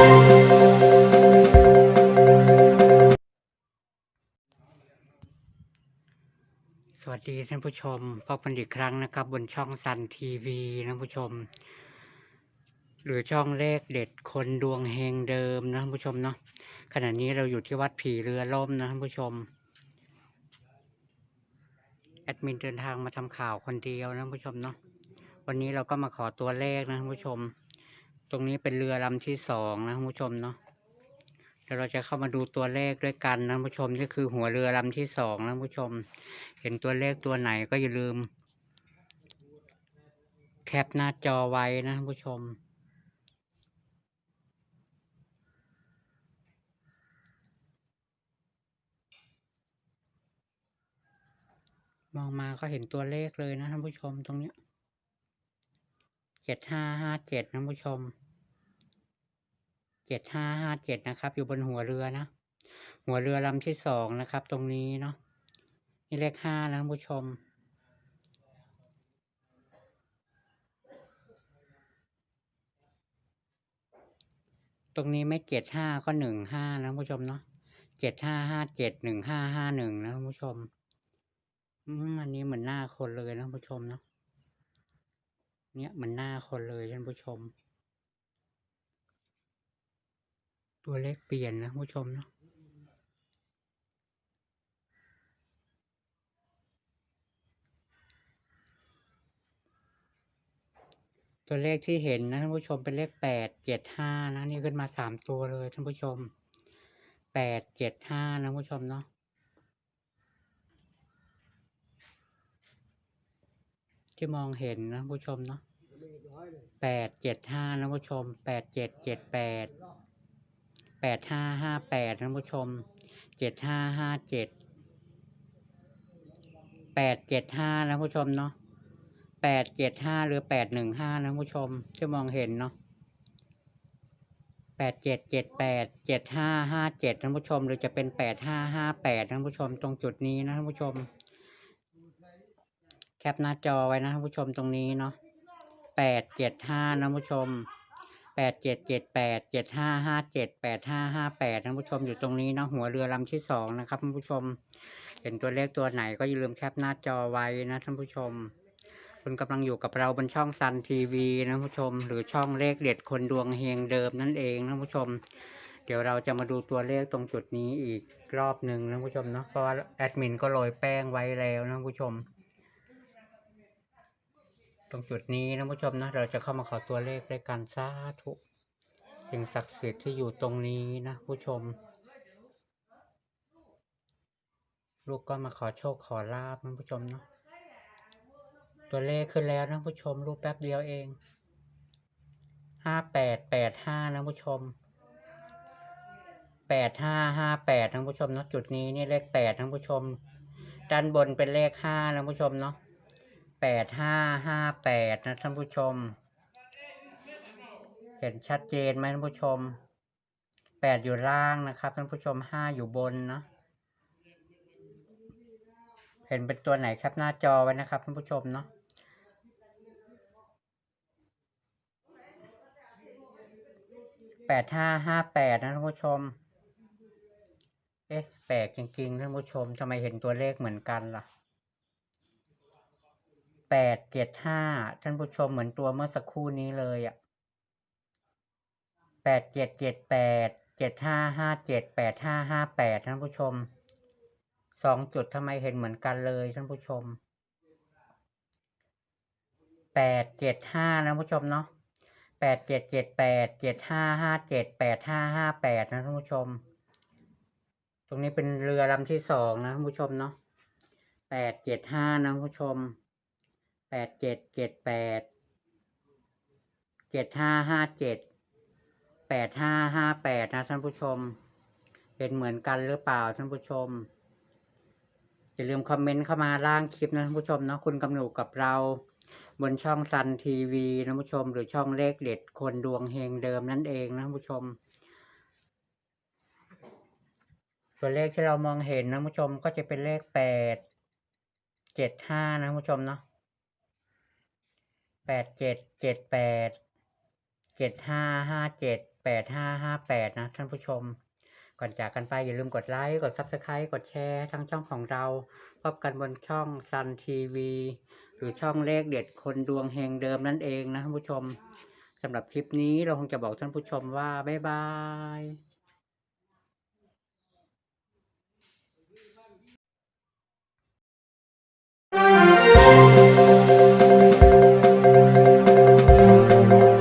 สวัสดีท่านผู้ชมพบกันอีกครั้งนะครับ บนช่องซันทีวีนะผู้ชม หรือช่องเลขเด็ดคนดวงเฮงเดิมนะท่านผู้ชมเนาะขณะนี้เราอยู่ที่วัดผีเรือล่มนะท่านผู้ชมแอดมินเดินทางมาทำข่าวคนเดียวนะท่านผู้ชมเนาะวันนี้เราก็มาขอตัวเลขนะท่านผู้ชม ตรงนี้เป็นเรือลำที่สองนะท่านผู้ชมเนาะเดี๋ยวเราจะเข้ามาดูตัวเลขด้วยกันนะท่านผู้ชมนี่คือหัวเรือลำที่สองนะท่านผู้ชม เห็นตัวเลขตัวไหนก็อย่าลืม แคปหน้าจอไว้นะท่านผู้ชมมองมาก็เห็นตัวเลขเลยนะท่านผู้ชมตรงเนี้ยเจ็ดห้าห้าเจ็ดท่านผู้ชม เจ็ดห้าห้าเจ็ดนะครับ อยู่บนหัวเรือนะ หัวเรือลำที่สองนะครับ ตรงนี้เนาะนี่เลขห้านะท่านผู้ชมตรงนี้ไม่เจ็ดห้าก็หนึ่งห้านะท่านผู้ชมเนาะเจ็ดห้าห้าเจ็ดหนึ่งห้าห้าหนึ่งนะท่านผู้ชมอันนี้เหมือนหน้าคนเลยนะท่านผู้ชมเนาะเนี่ยเหมือนหน้าคนเลยท่านผู้ชม ตัวเลขเปลี่ยนนะผู้ชมเนาะตัวเลขที่เห็นนะท่านผู้ชมเป็นเลขแปดเจ็ดห้านะนี่ขึ้นมาสามตัวเลยท่านผู้ชมแปดเจ็ดห้านะผู้ชมเนาะที่มองเห็นนะท่านผู้ชมเนาะแปดเจ็ดห้านะผู้ชมแปดเจ็ดเจ็ดแปด แปดห้าห้าแปดท่านผู้ชมเจ็ดห้าห้าเจ็ดแปดเจ็ดห้านะท่านผู้ชมเนาะแปดเจ็ดห้าหรือแปดหนึ่งห้านะผู้ชมที่มองเห็นเนาะแปดเจ็ดเจ็ดแปดเจ็ดห้าห้าเจ็ดท่านผู้ชม หรือจะเป็นแปดห้าห้าแปดท่านผู้ชม ตรงจุดนี้นะท่านผู้ชม แคปหน้าจอไว้นะท่านผู้ชมตรงนี้เนาะแปดเจ็ดห้านะผู้ชม แปดเจ็ดเจ็ดแปดเจ็ดห้าห้าเจ็ดแปดห้าห้าแปดท่านผู้ชมอยู่ตรงนี้เนาะหัวเรือลำที่สองนะครับท่านผู้ชม เห็นตัวเลขตัวไหนก็อย่าลืมแคปหน้าจอไว้นะท่านผู้ชม คุณกำลังอยู่กับเราบนช่องซันทีวีนะผู้ชม หรือช่องเลขเด็ดคนดวงเฮงเดิมนั่นเองนะผู้ชม เดี๋ยวเราจะมาดูตัวเลขตรงจุดนี้อีกรอบหนึ่งนะผู้ชมเนาะเพราะว่าแอดมินก็โรยแป้งไว้แล้วนะผู้ชม ตรงจุดนี้นะผู้ชมนะ เราจะเข้ามาขอตัวเลขด้วยกันสาธุสิ่งศักดิ์สิทธิ์ที่อยู่ตรงนี้นะผู้ชม ลูกก็มาขอโชคขอลาบนะผู้ชมเนาะตัวเลขขึ้นแล้วนะผู้ชม รูปแป๊บเดียวเองห้าแปดแปดห้านะผู้ชมแปดห้าห้าแปดนะผู้ชมเนาะจุดนี้นี่เลขแปดนะผู้ชม ด้านบนเป็นเลขห้านะผู้ชมเนาะ แปดห้าห้าแปดนะท่านผู้ชม เห็นชัดเจนไหมท่านผู้ชมแปดอยู่ล่างนะครับท่านผู้ชมห้าอยู่บนเนาะเห็นเป็นตัวไหนครับหน้าจอไว้นะครับท่านผู้ชมเนาะแปดห้าห้าแปดนะท่านผู้ชม เอ๊ะแปลกจริงๆท่านผู้ชมทำไมเห็นตัวเลขเหมือนกันล่ะ แปดเจ็ดห้าท่านผู้ชมเหมือนตัวเมื่อสักครู่นี้เลยอะ่ะแปดเจ็ดเจ็ดแปดเจ็ดห้าห้าเจ็ดแปดห้าห้าแปดท่านผู้ชมสองจุดทำไมเห็นเหมือนกันเลยท่านผู้ชมแปดเจ็ดห้านะผู้ชมเนาะแปดเจ็ดเจ็ดแปดเจ็ดห้าห้าเจ็ดแปดห้าห้าแปดนะท่านผู้ชม ตรงนี้เป็นเรือลำที่สองนะท่านผู้ชมเนาะแปดเจ็ดห้านะท่านผู้ชม แปดเจ็ดเจ็ดแปดเจ็ดห้าห้าเจ็ดแปดห้าห้าแปดนะท่านผู้ชม เป็นเหมือนกันหรือเปล่าท่านผู้ชม อย่าลืมคอมเมนต์เข้ามาล่างคลิปนะท่านผู้ชมเนาะคุณกำหนดกับเราบนช่องซันทีวีนะผู้ชม หรือช่องเลขเด็ดคนดวงเฮงเดิมนั่นเองนะท่านผู้ชมตัวเลขที่เรามองเห็นนะผู้ชมก็จะเป็นเลขแปดเจ็ดห้านะท่านผู้ชมเนาะ แปดเจ็ดเจ็ดแปดเจ็ดห้าห้าเจ็ดแปดห้าห้าแปดนะท่านผู้ชม ก่อนจากกันไปอย่าลืมกดไลค์ กด Subscribe กดแชร์ทั้งช่องของเรา พบกันบนช่องซันทีวีหรือช่องเลขเด็ดคนดวงเฮงเดิมนั่นเองนะท่านผู้ชมสำหรับคลิปนี้เราคงจะบอกท่านผู้ชมว่า บ๊ายบาย